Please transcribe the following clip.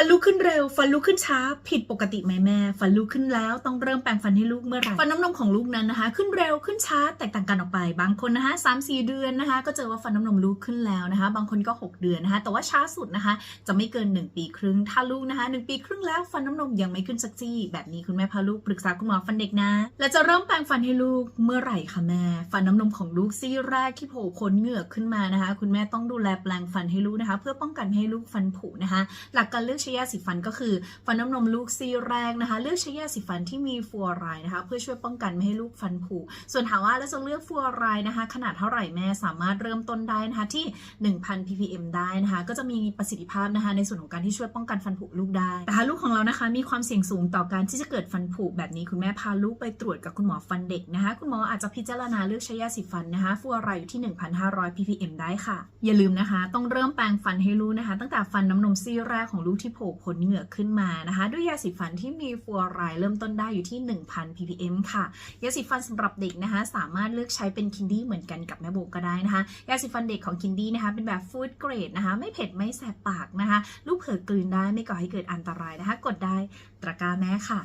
ฟันลุกขึ้นเร็ว ฟันลุกขึ้นช้า ผิดปกติไหมแม่ ฟันลุกขึ้นแล้วต้องเริ่มแปรงฟันให้ลูกเมื่อไหร่ ฟันน้ำนมของลูกนั้นนะคะ ขึ้นเร็วขึ้นช้าแตกต่างกันออกไป บางคนนะคะสามสี่เดือนนะคะ ก็เจอว่าฟันน้ำนมลูกขึ้นแล้วนะคะ บางคนก็ 6 เดือนนะคะ แต่ว่าช้าสุดนะคะ จะไม่เกิน 1 ปีครึ่ง ถ้าลูกนะคะ 1 ปีครึ่งแล้วฟันน้ำนมยังไม่ขึ้นสักจี้แบบนี้คุณแม่พาลูกปรึกษาคุณหมอฟันเด็กนะ และจะเริ่มแปรงฟันให้ลูกเมื่อไหร่คะแม่ ฟันน้ำนมของลูกซี่แรกที่โผล่พ้นเหงือกขึ้นมานะคะ คุณแม่ต้องดูแลแปรงฟันให้ลูกนะคะ เพื่อป้องกันให้ลูกฟันผุนะคะ หลักการเลือกช้ยาสีฟันก็คือ ฟันน้ำนมลูกซีแรกนะคะ เลือกใช้ยาสีฟันที่มีฟลูออไรด์นะคะ เพื่อช่วยป้องกันไม่ให้ลูกฟันผุ ส่วนถามว่าแล้วจะเลือกฟลูออไรด์นะคะ ขนาดเท่าไหร่แม่สามารถเริ่มต้นได้นะคะที่ 1,000 ppm ได้นะคะ ก็จะมีประสิทธิภาพนะคะ ในส่วนของการที่ช่วยป้องกันฟันผุลูกได้ แต่ถ้าลูกของเรานะคะ มีความเสี่ยงสูงต่อการที่จะเกิดฟันผุแบบนี้คุณแม่พาลูกไปตรวจกับคุณหมอฟันเด็กนะคะ คุณหมออาจจะพิจารณาเลือกใช้ยาสีฟันนะคะฟลูออไรด์อยู่ที่ 1,500 ppm ได้ค่ะ อย่าลืมนะคะ ต้องเริ่มแปรงฟันให้ลูกนะคะ ตั้งแต่ฟันน้ำนมซี่แรกของลูกที่โผล่พ้นเหงือกขึ้นมานะคะ ด้วยยาสีฟันที่มีฟลูออไรด์เริ่มต้นได้อยู่ที่ 1,000 ppm ค่ะ ยาสีฟันสำหรับเด็กนะคะ สามารถเลือกใช้เป็นคินดี้เหมือนกันกับแม่โบก็ได้นะคะ ยาสีฟันเด็กของคินดี้นะคะ เป็นแบบฟู้ดเกรดนะคะ ไม่เผ็ดไม่แสบปากนะคะ ลูกเผลอกลืนได้ไม่ก่อให้เกิดอันตรายนะคะ กดได้ตะกร้าแม่ค่ะ